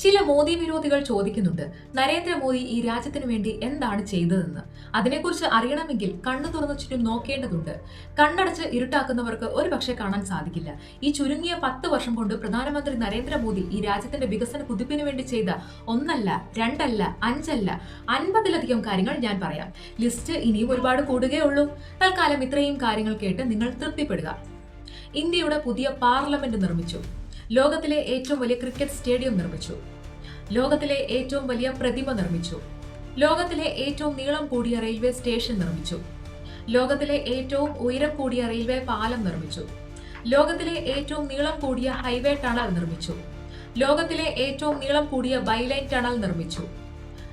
ചില മോദി വിരോധികൾ ചോദിക്കുന്നുണ്ട് നരേന്ദ്രമോദി ഈ രാജ്യത്തിന് വേണ്ടി എന്താണ് ചെയ്തതെന്ന്. അതിനെക്കുറിച്ച് അറിയണമെങ്കിൽ കണ്ണു തുറന്നു ചുറ്റും നോക്കേണ്ടതുണ്ട്. കണ്ണടച്ച് ഇരുട്ടാക്കുന്നവർക്ക് ഒരു പക്ഷേ കാണാൻ സാധിക്കില്ല. ഈ ചുരുങ്ങിയ പത്ത് വർഷം കൊണ്ട് പ്രധാനമന്ത്രി നരേന്ദ്രമോദി ഈ രാജ്യത്തിന്റെ വികസന കുതിപ്പിന് വേണ്ടി ചെയ്ത ഒന്നല്ല രണ്ടല്ല അഞ്ചല്ല അൻപതിലധികം കാര്യങ്ങൾ ഞാൻ പറയാം. ലിസ്റ്റ് ഇനിയും ഒരുപാട് കൂടുകയുള്ളൂ. തൽക്കാലം ഇത്രയും കാര്യങ്ങൾ കേട്ട് നിങ്ങൾ തൃപ്തിപ്പെടുക. ഇന്ത്യയുടെ പുതിയ പാർലമെന്റ് നിർമ്മിച്ചു. ലോകത്തിലെ ഏറ്റവും വലിയ ക്രിക്കറ്റ് സ്റ്റേഡിയം നിർമ്മിച്ചു. ലോകത്തിലെ ഏറ്റവും വലിയ പ്രതിമ നിർമ്മിച്ചു. ലോകത്തിലെ ഏറ്റവും നീളം കൂടിയ റെയിൽവേ സ്റ്റേഷൻ നിർമ്മിച്ചു. ലോകത്തിലെ ഏറ്റവും ഉയരം കൂടിയ റെയിൽവേ പാലം നിർമ്മിച്ചു. ലോകത്തിലെ ഏറ്റവും നീളം കൂടിയ ഹൈവേ ടണൽ നിർമ്മിച്ചു. ലോകത്തിലെ ഏറ്റവും നീളം കൂടിയ ബൈലൈൻ ടണൽ നിർമ്മിച്ചു.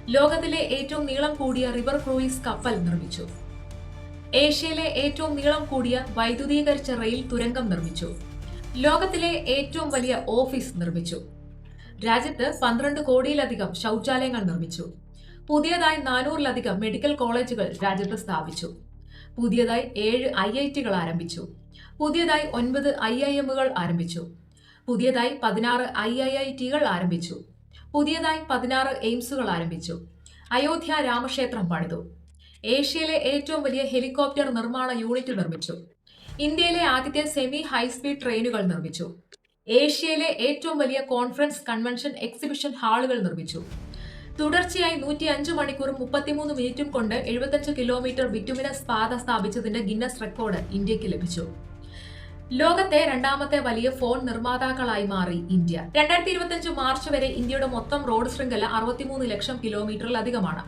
ലോകത്തിലെ ഏറ്റവും നീളം കൂടിയ റിവർ ക്രൂയിസ് കപ്പൽ നിർമ്മിച്ചു. ഏഷ്യയിലെ ഏറ്റവും നീളം കൂടിയ വൈദ്യുതീകരിച്ച റെയിൽ തുരങ്കം നിർമ്മിച്ചു. ലോകത്തിലെ ഏറ്റവും വലിയ ഓഫീസ് നിർമ്മിച്ചു. രാജ്യത്ത് പന്ത്രണ്ട് കോടിയിലധികം ശൗചാലയങ്ങൾ നിർമ്മിച്ചു. പുതിയതായി നാനൂറിലധികം മെഡിക്കൽ കോളേജുകൾ രാജ്യത്ത് സ്ഥാപിച്ചു. പുതിയതായി ഏഴ് ഐ ഐ ടികൾ ആരംഭിച്ചു. പുതിയതായി ഒൻപത് ഐ ഐ എമ്മുകൾ ആരംഭിച്ചു. പുതിയതായി പതിനാറ് ഐ ഐ ഐ ടികൾ ആരംഭിച്ചു. പുതിയതായി പതിനാറ് എയിംസുകൾ ആരംഭിച്ചു. അയോധ്യ രാമക്ഷേത്രം പണിതു. ഏഷ്യയിലെ ഏറ്റവും വലിയ ഹെലികോപ്റ്റർ നിർമ്മാണ യൂണിറ്റ് നിർമ്മിച്ചു. ഇന്ത്യയിലെ ആദ്യത്തെ സെമി ഹൈസ്പീഡ് ട്രെയിനുകൾ നിർമ്മിച്ചു. ഏഷ്യയിലെ ഏറ്റവും വലിയ കോൺഫറൻസ് കൺവെൻഷൻ എക്സിബിഷൻ ഹാളുകൾ നിർമ്മിച്ചു. തുടർച്ചയായി നൂറ്റി അഞ്ച് മണിക്കൂറും മുപ്പത്തിമൂന്ന് മിനിറ്റും കൊണ്ട് എഴുപത്തഞ്ച് കിലോമീറ്റർ ബിറ്റുമിനസ് പാത സ്ഥാപിച്ചതിന്റെ ഗിന്നസ് റെക്കോർഡ് ഇന്ത്യയ്ക്ക് ലഭിച്ചു. ലോകത്തെ രണ്ടാമത്തെ വലിയ ഫോൺ നിർമ്മാതാക്കളായി മാറി ഇന്ത്യ. രണ്ടായിരത്തി ഇരുപത്തിയഞ്ച് മാർച്ച് വരെ ഇന്ത്യയുടെ മൊത്തം റോഡ് ശൃംഖല അറുപത്തിമൂന്ന് ലക്ഷം കിലോമീറ്ററിലധികമാണ്.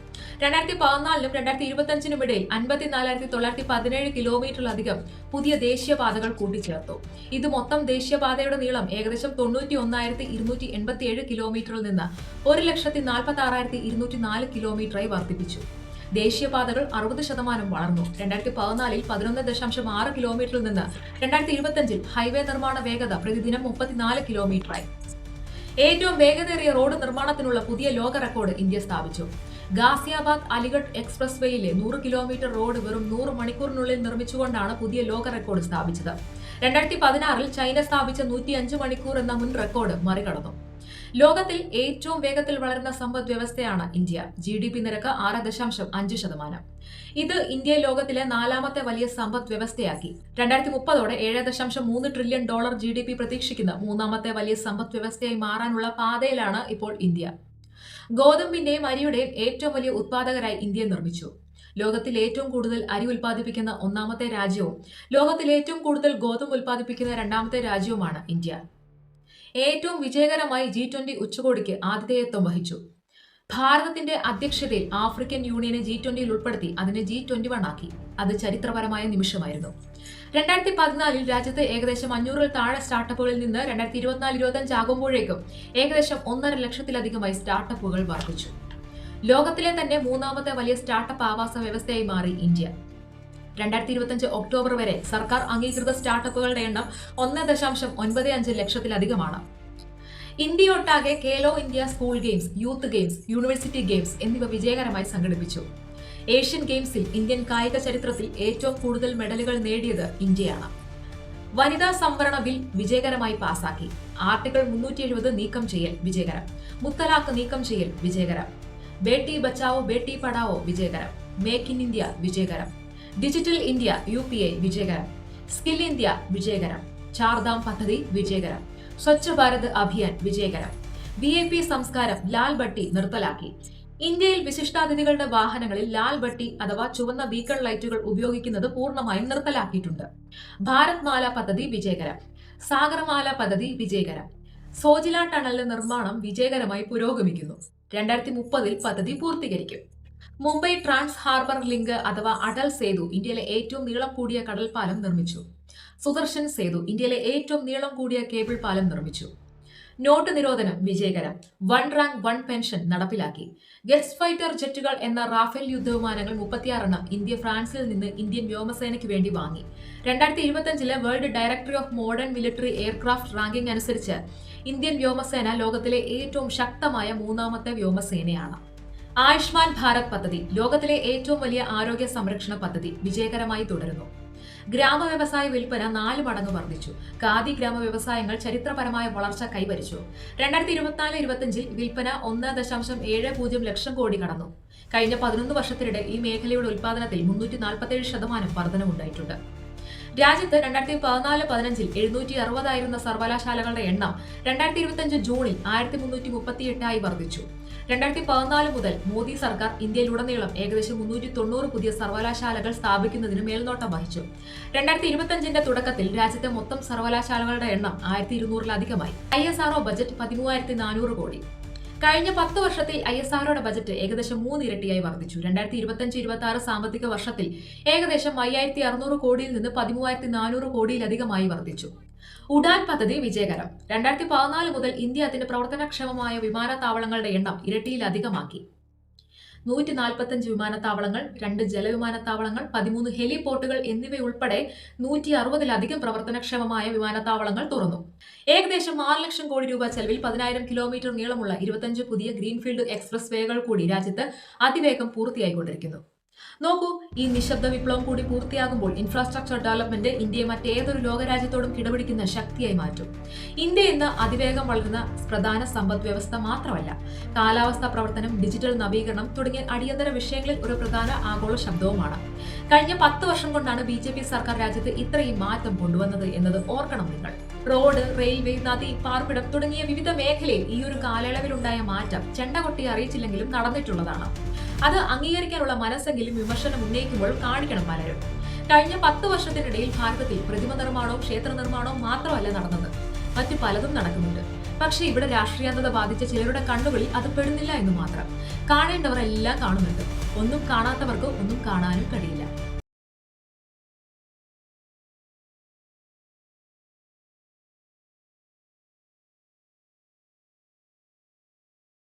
രണ്ടായിരത്തി പതിനാലിനും രണ്ടായിരത്തി ഇരുപത്തിയഞ്ചിനും ഇടയിൽ അൻപത്തിനാലായിരത്തി തൊള്ളായിരത്തി പതിനേഴ് കിലോമീറ്ററിലധികം പുതിയ ദേശീയപാതകൾ കൂട്ടിച്ചേർത്തു. ഇത് മൊത്തം ദേശീയപാതയുടെ നീളം ഏകദേശം തൊണ്ണൂറ്റി ഒന്നായിരത്തി ഇരുന്നൂറ്റി എൺപത്തിയേഴ് കിലോമീറ്ററിൽ നിന്ന് ഒരു ലക്ഷത്തി നാൽപ്പത്തി ആറായിരത്തി ഇരുന്നൂറ്റി നാല് കിലോമീറ്ററായി വർദ്ധിപ്പിച്ചു. ദേശീയപാതകൾ അറുപത് ശതമാനം വളർന്നു. രണ്ടായിരത്തി പതിനാലിൽ പതിനൊന്ന് ദശാംശം ആറ് കിലോമീറ്ററിൽ നിന്ന് രണ്ടായിരത്തി ഇരുപത്തിയഞ്ചിൽ ഹൈവേ നിർമ്മാണ വേഗത പ്രതിദിനം മുപ്പത്തിനാല് കിലോമീറ്ററായി. ഏറ്റവും വേഗതയേറിയ റോഡ് നിർമ്മാണത്തിനുള്ള പുതിയ ലോക റെക്കോർഡ് ഇന്ത്യ സ്ഥാപിച്ചു. ഗാസിയാബാദ് അലിഗഡ് എക്സ്പ്രസ് വേയിലെ നൂറ് കിലോമീറ്റർ റോഡ് വെറും നൂറ് മണിക്കൂറിനുള്ളിൽ നിർമ്മിച്ചുകൊണ്ടാണ് പുതിയ ലോക റെക്കോർഡ് സ്ഥാപിച്ചത്. രണ്ടായിരത്തി പതിനാറിൽ ചൈന സ്ഥാപിച്ച നൂറ്റി അഞ്ച് മണിക്കൂർ എന്ന മുൻ റെക്കോർഡ് മറികടന്നു. ലോകത്തിൽ ഏറ്റവും വേഗത്തിൽ വളരുന്ന സമ്പദ് വ്യവസ്ഥയാണ് ഇന്ത്യ. ജി ഡി പി നിരക്ക് ആറ് ദശാംശം അഞ്ച് ശതമാനം. ഇത് ഇന്ത്യയെ ലോകത്തിലെ നാലാമത്തെ വലിയ സമ്പദ് വ്യവസ്ഥയാക്കി. രണ്ടായിരത്തി മുപ്പതോടെ ഏഴ് ദശാംശം മൂന്ന് trillion dollar G D P പ്രതീക്ഷിക്കുന്ന മൂന്നാമത്തെ വലിയ സമ്പദ് വ്യവസ്ഥയായി മാറാനുള്ള പാതയിലാണ് ഇപ്പോൾ ഇന്ത്യ. ഗോതമ്പിന്റെയും അരിയുടെയും ഏറ്റവും വലിയ ഉത്പാദകരായി ഇന്ത്യ നിർമ്മിച്ചു. ലോകത്തിൽ ഏറ്റവും കൂടുതൽ അരി ഉൽപ്പാദിപ്പിക്കുന്ന ഒന്നാമത്തെ രാജ്യവും ലോകത്തിൽ ഏറ്റവും കൂടുതൽ ഗോതമ്പ് ഉൽപ്പാദിപ്പിക്കുന്ന രണ്ടാമത്തെ രാജ്യവുമാണ് ഇന്ത്യ. ഏറ്റവും വിജയകരമായി ജി ട്വന്റി ഉച്ചകോടിക്ക് ആതിഥേയത്വം വഹിച്ചു. ഭാരതത്തിന്റെ അധ്യക്ഷതയിൽ ആഫ്രിക്കൻ യൂണിയനെ ജി ട്വന്റിയിൽ ഉൾപ്പെടുത്തി അതിനെ ജി ട്വന്റി വൺ ആക്കി. അത് ചരിത്രപരമായ നിമിഷമായിരുന്നു. രണ്ടായിരത്തി പതിനാലിൽ രാജ്യത്ത് ഏകദേശം അഞ്ഞൂറിൽ താഴെ സ്റ്റാർട്ടപ്പുകളിൽ നിന്ന് രണ്ടായിരത്തി ഇരുപത്തിനാല് ഇരുപത്തഞ്ച് ആകുമ്പോഴേക്കും ഏകദേശം ഒന്നര ലക്ഷത്തിലധികമായി സ്റ്റാർട്ടപ്പുകൾ വർദ്ധിച്ചു. ലോകത്തിലെ തന്നെ മൂന്നാമത്തെ വലിയ സ്റ്റാർട്ടപ്പ് ആവാസ വ്യവസ്ഥയായി മാറി ഇന്ത്യ. രണ്ടായിരത്തി ഇരുപത്തിയഞ്ച് ഒക്ടോബർ വരെ സർക്കാർ അംഗീകൃത സ്റ്റാർട്ടപ്പുകളുടെ എണ്ണം ഒന്ന് ദശാംശം ഒൻപത് അഞ്ച് ലക്ഷത്തിലധികമാണ്. ഇന്ത്യയൊട്ടാകെ Khelo India school games youth games university games എന്നിവ വിജയകരമായി സംഘടിപ്പിച്ചു. ഏഷ്യൻ ഗെയിംസിൽ ഇന്ത്യൻ കായിക ചരിത്രത്തിൽ ഏറ്റവും കൂടുതൽ മെഡലുകൾ നേടിയത് ഇന്ത്യയാണ്. വനിതാ സംവരണ ബിൽ വിജയകരമായി പാസാക്കി. ആർട്ടിക്കിൾ മുന്നൂറ്റി എഴുപത് നീക്കം ചെയ്യൽ വിജയകരം. മുത്തലാഖ് നീക്കം ചെയ്യൽ വിജയകരം. ബേട്ടി ബച്ചാവോ ബേട്ടി പഠാവോ വിജയകരം. Make in India വിജയകരം. Digital India U P I വിജയകരം skill India വിജയകരം ചാർദാം പദ്ധതി വിജയകരം സ്വച്ഛ് ഭാരത് അഭിയാൻ വിജയകരം വി എ പി സംസ്കാരം ലാൽ ബട്ടി നിർത്തലാക്കി ഇന്ത്യയിൽ വിശിഷ്ടാതിഥികളുടെ വാഹനങ്ങളിൽ ലാൽ ബട്ടി അഥവാ ചുവന്ന ബീക്കൺ ലൈറ്റുകൾ ഉപയോഗിക്കുന്നത് പൂർണമായും നിർത്തലാക്കിയിട്ടുണ്ട്. ഭാരത് മാല പദ്ധതി വിജയകരം സാഗർമാല പദ്ധതി വിജയകരം സോജില ടണലിന്റെ നിർമ്മാണം വിജയകരമായി പുരോഗമിക്കുന്നു. രണ്ടായിരത്തി മുപ്പതിൽ പദ്ധതി പൂർത്തീകരിക്കും. മുംബൈ ട്രാൻസ് ഹാർബർ ലിങ്ക് അഥവാ അടൽ സേതു ഇന്ത്യയിലെ ഏറ്റവും നീളം കൂടിയ കടൽപ്പാലം നിർമ്മിച്ചു. സുദർശൻ സേതു ഇന്ത്യയിലെ ഏറ്റവും നീളം കൂടിയ കേബിൾ പാലം നിർമ്മിച്ചു. നോട്ട് നിരോധനം വിജയകരം. വൺ റാങ്ക് വൺ പെൻഷൻ നടപ്പിലാക്കി. ഗസ്റ്റ് ഫൈറ്റർ ജെറ്റുകൾ എന്ന റാഫേൽ യുദ്ധവിമാനങ്ങൾ മുപ്പത്തിയാറെണ്ണം ഇന്ത്യ ഫ്രാൻസിൽ നിന്ന് ഇന്ത്യൻ വ്യോമസേനയ്ക്ക് വേണ്ടി വാങ്ങി. രണ്ടായിരത്തി ഇരുപത്തിയഞ്ചിലെ world directory of modern military aircraft ranking അനുസരിച്ച് ഇന്ത്യൻ വ്യോമസേന ലോകത്തിലെ ഏറ്റവും ശക്തമായ മൂന്നാമത്തെ വ്യോമസേനയാണ്. ആയുഷ്മാൻ ഭാരത് പദ്ധതി ലോകത്തിലെ ഏറ്റവും വലിയ ആരോഗ്യ സംരക്ഷണ പദ്ധതി വിജയകരമായി തുടരുന്നു. ഗ്രാമ വ്യവസായ വിൽപ്പന നാല് മടങ്ങ് വർദ്ധിച്ചു. ഖാദി ഗ്രാമ വ്യവസായങ്ങൾ ചരിത്രപരമായ വളർച്ച കൈവരിച്ചു. രണ്ടായിരത്തി ഇരുപത്തിനാല് ഇരുപത്തിയഞ്ചിൽ വിൽപ്പന ഒന്ന് ദശാംശം ഏഴ് പൂജ്യം ലക്ഷം കോടി കടന്നു. കഴിഞ്ഞ പതിനൊന്ന് വർഷത്തിനിടെ ഈ മേഖലയുടെ ഉൽപ്പാദനത്തിൽ മുന്നൂറ്റി നാൽപ്പത്തേഴ് ശതമാനം വർധനമുണ്ടായിട്ടുണ്ട്. രാജ്യത്ത് രണ്ടായിരത്തി പതിനാല് പതിനഞ്ചിൽ എഴുന്നൂറ്റി അറുപതായിരുന്ന സർവകലാശാലകളുടെ എണ്ണം രണ്ടായിരത്തി ഇരുപത്തിയഞ്ച് ജൂണിൽ ആയിരത്തി മുന്നൂറ്റി മുപ്പത്തിയെട്ടായി വർദ്ധിച്ചു. രണ്ടായിരത്തി പതിനാല് മുതൽ മോദി സർക്കാർ ഇന്ത്യയിലുടനീളം ഏകദേശം മുന്നൂറ്റി തൊണ്ണൂറ് പുതിയ സർവകലാശാലകൾ സ്ഥാപിക്കുന്നതിന് മേൽനോട്ടം വഹിച്ചു. രണ്ടായിരത്തി ഇരുപത്തിയഞ്ചിന്റെ തുടക്കത്തിൽ രാജ്യത്തെ മൊത്തം സർവകലാശാലകളുടെ എണ്ണം ആയിരത്തി ഇരുന്നൂറിലധികമായി I S R O budget പതിമൂവായിരത്തി നാനൂറ് കോടി. കഴിഞ്ഞ പത്ത് വർഷത്തിൽ ഐ എസ് ആർഒയുടെ ബജറ്റ് ഏകദേശം മൂന്ന് ഇരട്ടിയായി വർദ്ധിച്ചു. രണ്ടായിരത്തി ഇരുപത്തഞ്ച് ഇരുപത്തി ആറ് സാമ്പത്തിക വർഷത്തിൽ ഏകദേശം അയ്യായിരത്തി അറുന്നൂറ് കോടിയിൽ നിന്ന് പതിമൂവായിരത്തി നാനൂറ് കോടിയിലധികമായി വർദ്ധിച്ചു. ഉഡാൻ പദ്ധതി വിജയകരം. രണ്ടായിരത്തി പതിനാല് മുതൽ ഇന്ത്യ അതിന്റെ പ്രവർത്തനക്ഷമമായ വിമാനത്താവളങ്ങളുടെ എണ്ണം ഇരട്ടിയിലധികമാക്കി. നൂറ്റി നാൽപ്പത്തഞ്ച് വിമാനത്താവളങ്ങൾ രണ്ട് ജലവിമാനത്താവളങ്ങൾ പതിമൂന്ന് ഹെലിപോർട്ടുകൾ എന്നിവയുൾപ്പെടെ നൂറ്റി അറുപതിലധികം പ്രവർത്തനക്ഷമമായ വിമാനത്താവളങ്ങൾ തുറന്നു. ഏകദേശം ആറ് ലക്ഷം കോടി രൂപ ചെലവിൽ പതിനായിരം കിലോമീറ്റർ നീളമുള്ള ഇരുപത്തഞ്ച് പുതിയ ഗ്രീൻഫീൽഡ് എക്സ്പ്രസ് വേകൾ കൂടി രാജ്യത്ത് അതിവേഗം പൂർത്തിയായിക്കൊണ്ടിരിക്കുന്നു. നോക്കൂ ഈ നിശബ്ദ വിപ്ലവം കൂടി പൂർത്തിയാകുമ്പോൾ ഇൻഫ്രാസ്ട്രക്ചർ ഡെവലപ്മെന്റ് ഇന്ത്യയെ മറ്റേതൊരു ലോകരാജ്യത്തോടും കിടപിടിക്കുന്ന ശക്തിയായി മാറ്റും. ഇന്ത്യ ഇന്ന് അതിവേഗം വളരുന്ന പ്രധാന സമ്പദ് വ്യവസ്ഥ മാത്രമല്ല കാലാവസ്ഥാ പ്രവർത്തനം ഡിജിറ്റൽ നവീകരണം തുടങ്ങിയ അടിയന്തര വിഷയങ്ങളിൽ ഒരു പ്രധാന ആഗോള ശബ്ദവുമാണ്. കഴിഞ്ഞ പത്ത് വർഷം കൊണ്ടാണ് ബി ജെ പി സർക്കാർ രാജ്യത്ത് ഇത്രയും മാറ്റം കൊണ്ടുവന്നത് എന്നത് ഓർക്കണം നിങ്ങൾ. റോഡ് റെയിൽവേ നദി പാർപ്പിടം തുടങ്ങിയ വിവിധ മേഖലയിൽ ഈ ഒരു കാലയളവിലുണ്ടായ മാറ്റം ചെണ്ട കൊട്ടി അറിയിച്ചില്ലെങ്കിലും നടന്നിട്ടുള്ളതാണ്. അത് അംഗീകരിക്കാനുള്ള മനസ്സെങ്കിലും വിമർശനം ഉന്നയിക്കുമ്പോൾ കാണിക്കണം പലരും. കഴിഞ്ഞ പത്ത് വർഷത്തിനിടയിൽ ഭാരതത്തിൽ പ്രതിമ നിർമ്മാണവും ക്ഷേത്ര നിർമ്മാണവും മാത്രമല്ല നടന്നത്. മറ്റു പലതും നടക്കുന്നുണ്ട്. പക്ഷേ ഇവിടെ രാഷ്ട്രീയത ബാധിച്ച ചിലരുടെ കണ്ണുകളിൽ അത് പെടുന്നില്ല എന്ന് മാത്രം. കാണേണ്ടവർ എല്ലാം കാണുന്നുണ്ട്. ഒന്നും കാണാത്തവർക്ക് ഒന്നും കാണാനും കഴിയില്ല.